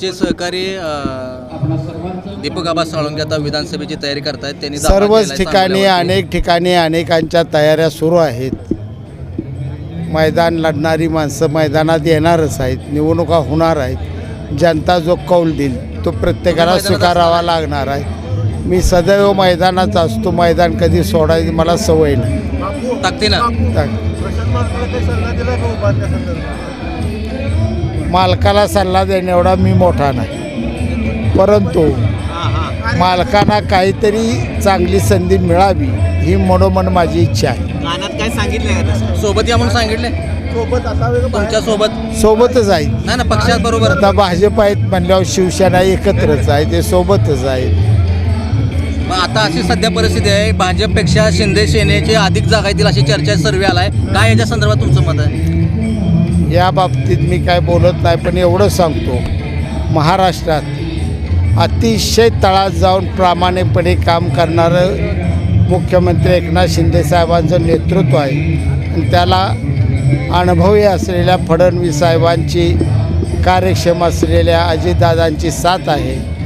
तुमचे सहकारी दीपक आबा साळुंके आता विधानसभेची तयारी करतायत त्यांनी दावा सर्वच केलाय ठिकाणी. अनेक ठिकाणी अनेकांच्या तयाऱ्या सुरू आहेत. मैदान लढणारी माणसं मैदानात येणारच आहेत निवडणुका होणार आहेत. जनता जो कौल देईल तो प्रत्येकाला मैदानात स्वीकारावा लागणार आहे. मी सदैव मैदानात असतो मैदान कधी सोडायची मला सवय नाही. ताकदीनं. मालकाला सल्ला देणे एवढा मी मोठा नाही. परंतु मालकांना काहीतरी चांगली संधी मिळावी ही मनोमन माझी इच्छा आहे. गाण्यात काय? सोबत या म्हणून सांगितले तुमच्यासोबत? सोबतच आहे. नाही ना पक्षात बरोबर. आता भाजप आहेत म्हणल्यावर शिवसेना एकत्रच आहे ते सोबतच आहेत मग आता अशी सध्या परिस्थिती आहे भाजपपेक्षा शिंदे सेनेचे अधिक जागा येतील अशी चर्चा सर्वे आलाय. काय याच्या संदर्भात तुमचं मत आहे? या बाबतीत मी काय बोलत नाही पण एवढं सांगतो. महाराष्ट्रात अतिशय तळात जाऊन प्रामाणिकपणे काम करणारं मुख्यमंत्री एकनाथ शिंदे साहेबांचं नेतृत्व आहे. आणि त्याला अनुभवी असलेल्या फडणवीस साहेबांची कार्यक्षम असलेल्या अजितदादांची साथ आहे.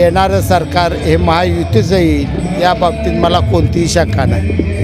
येणारं सरकार हे महायुतीचं येईल या बाबतीत मला कोणतीही शंका नाही.